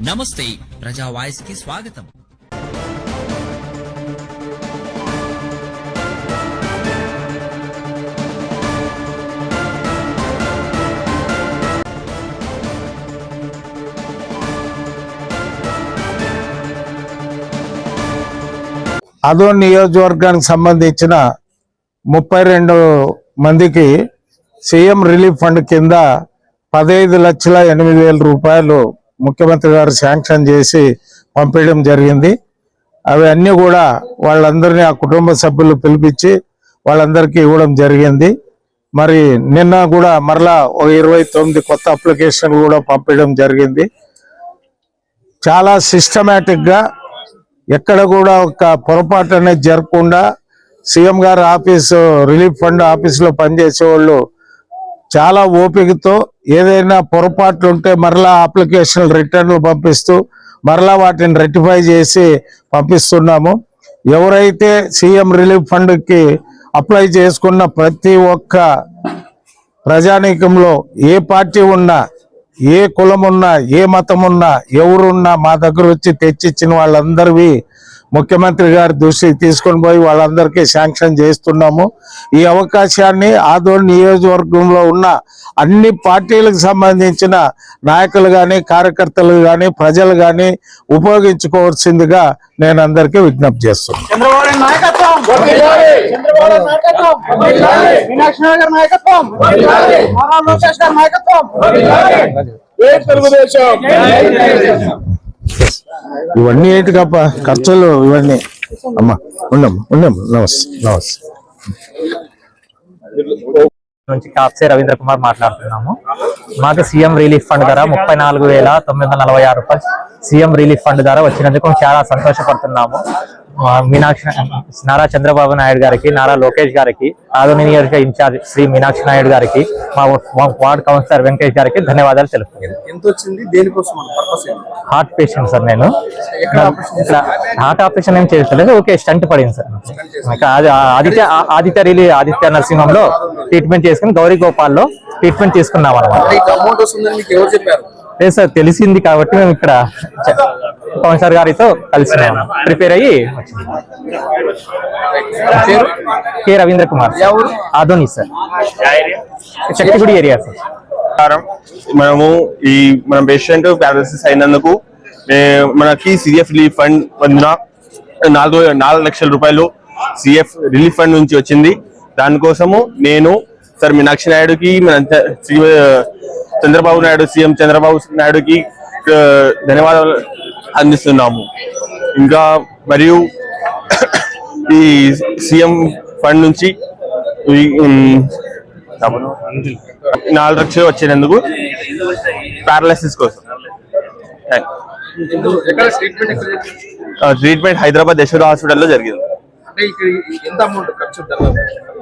నమస్తే ప్రజా వాయిస్కి స్వాగతం. అదో నియోజకవర్గానికి సంబంధించిన ముప్పై రెండు మందికి సీఎం రిలీఫ్ ఫండ్ కింద పదహైదు లక్షల ఎనిమిది వేల రూపాయలు ముఖ్యమంత్రి గారు శాంక్షన్ చేసి పంపించడం జరిగింది. అవి అన్నీ కూడా వాళ్ళందరినీ ఆ కుటుంబ సభ్యులు పిలిపించి వాళ్ళందరికీ ఇవ్వడం జరిగింది. మరి నిన్న కూడా మరలా ఒక ఇరవై తొమ్మిది కొత్త అప్లికేషన్లు కూడా పంపించడం జరిగింది. చాలా సిస్టమేటిక్గా ఎక్కడ కూడా ఒక పొరపాటు అనేది జరగకుండా సీఎం గారు ఆఫీసు రిలీఫ్ ఫండ్ ఆఫీసులో పనిచేసే వాళ్ళు చాలా ఓపికతో ఏదైనా పొరపాట్లు ఉంటే మరలా అప్లికేషన్ రిటర్న్లు పంపిస్తూ మరలా వాటిని రెక్టిఫై చేసి పంపిస్తున్నాము. ఎవరైతే సీఎం రిలీఫ్ ఫండ్కి అప్లై చేసుకున్న ప్రతి ఒక్క ప్రజానీకంలో ఏ పార్టీ ఉన్నా ఏ కులం ఉన్నా ఏ మతం ఉన్నా ఎవరున్నా మా దగ్గర వచ్చి తెచ్చిచ్చిన వాళ్ళందరివి ముఖ్యమంత్రి గారి దృష్టికి తీసుకొని పోయి వాళ్ళందరికీ శాంక్షన్ చేస్తున్నాము ఈ అవకాశాన్ని ఆదోళ్ నియోజకవర్గంలో ఉన్న అన్ని పార్టీలకు సంబంధించిన నాయకులు కానీ కార్యకర్తలు కానీ ప్రజలు కానీ ఉపయోగించుకోవాల్సిందిగా నేను అందరికీ విజ్ఞప్తి చేస్తున్నాను తెలుగుదేశం ఇవన్నీ ఏంటి కప్ప ఖర్చులు ఇవన్నీ. అమ్మా ఉండమ్మా ఉండమ్మా నమస్తే నమస్తే. నుంచి కాప్సే రవీంద్ర కుమార్ మాట్లాడుతున్నాము. మాకు సీఎం రిలీఫ్ ఫండ్ ధర ముప్పై నాలుగు వేల తొమ్మిది వందల నలభై ఆరు రూపాయలు. సీఎం రిలీఫ్ ఫండ్ ధర వచ్చినందుకు చాలా సంతోషపడుతున్నాము. మీనాక్షి నారా చంద్రబాబు నాయుడు గారికి నారా లోకేష్ గారికి ఆదోని నియోజక ఇన్ఛార్జ్ శ్రీ మీనాక్షి నాయుడు గారికి మా వార్డ్ కౌన్సిలర్ వెంకటేష్ గారికి ధన్యవాదాలు తెలుపుతున్నాను హార్ట్ పేషెంట్ సార్ నేను. హార్ట్ ఆపరేషన్ ఏం చేయట్లేదు ఓకే స్టంట్ పడింది సార్. ఇంకా ఆదిత్య ఆదిత్య రిలీ ఆదిత్య నర్సింహంలో ట్రీట్మెంట్ చేసుకుని గౌరీ గోపాల్లో ట్రీట్మెంట్ తీసుకున్నాం అనమాట అమౌంట్ వస్తుందని మీకు ఎవరు చెప్పారు? లేదు సార్ తెలిసింది కాబట్టి మేము ఇక్కడ కౌన్సిలర్ గారితో కలిసి ప్రిపేర్ అయ్యి K Ravindra Kumar? Adoni sir. Chakkigudi area sir. మనము ఈ మన పేషెంట్ పారాలసిస్ అయినందుకు మే- మనకి సిఎఫ్ రిలీఫ్ ఫండ్ పొందిన నాలుగు నాలుగు లక్షల రూపాయలు సిఎఫ్ రిలీఫ్ ఫండ్ నుంచి వచ్చింది. దానికోసము నేను సార్ మీనాక్షి నాయుడుకి మన చంద్రబాబు నాయుడు సీఎం చంద్రబాబు నాయుడుకి ధన్యవాదాలు అందిస్తున్నాము. ఇంకా మరియు ఈ సీఎం ఫండ్ నుంచి నాలుగు లక్షలు వచ్చినందుకు పారాలసిస్ కోసం. ట్రీట్మెంట్ హైదరాబాద్ యశోద హాస్పిటల్లో జరిగింది.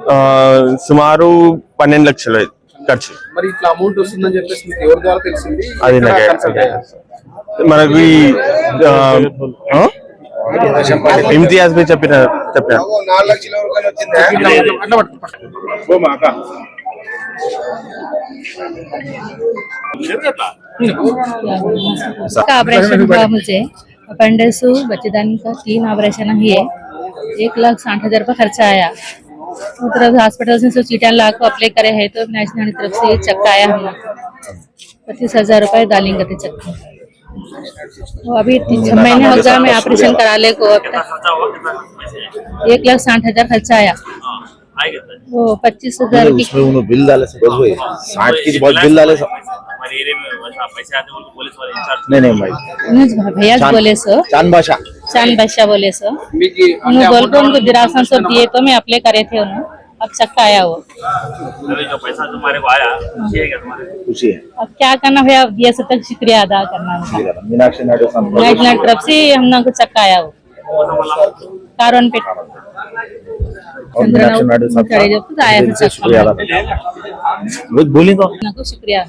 అంటే ఇక్కడ ఎంత అమౌంట్ ఖర్చు దాదాపు? ఆ, సుమారు పన్నెండు లక్షలు అయింది ఖర్చు మరి ఇట్లా అమౌంట్ వస్తుందని చెప్పేసి మీకు ఎవరి ద్వారా తెలిసింది అది ఎక్కడ నాకు consult అయ్యారు? మనకు ఈ, ఆ, ఆ? ఇమ్తియాజ్ బి చెప్పిన చెప్పిన అట్లా పట్టు, పట్టు. का ऑपरेशन हुआ मुझे अपेंडिक्स बच्चेदानी का तीन ऑपरेशन हुए एक लाख साठ हजार रुपये खर्चा आया तरफ़ हॉस्पिटल से ला को अप्लाई करे है तो नेशनल की तरफ़ से ये चक्का आया हम लोग पच्चीस हज़ार रुपये डालेंगे थे चक्का वो अभी तीन छह महीने हो गया मैं ऑपरेशन करा ले को अब तक एक लाख साठ हज़ार खर्चा आया। वो पच्चीस हज़ार की उसमें उन्होंने बिल डाले सब बस वही साठ की बहुत बिल डाले सब नहीं नहीं भाई। भैया बोले सो। चाँद बादशाह चांद बादशाह बोले सो उन्होंने गोलकोन गुजरात संसद दिए तो मैं अप्लाई करे थे उन्होंने अब चक्का आया वो जो पैसा तुम्हारे को आया खुशी है अब क्या करना भैया? दिया से तक शुक्रिया अदा करना मीनाक्षी नायडू तरफ से हमने को चक्का आया हो। वो कारण पे मीनाक्षी नायडू साहब शुक्रिया बोलिंग शुक्रिया।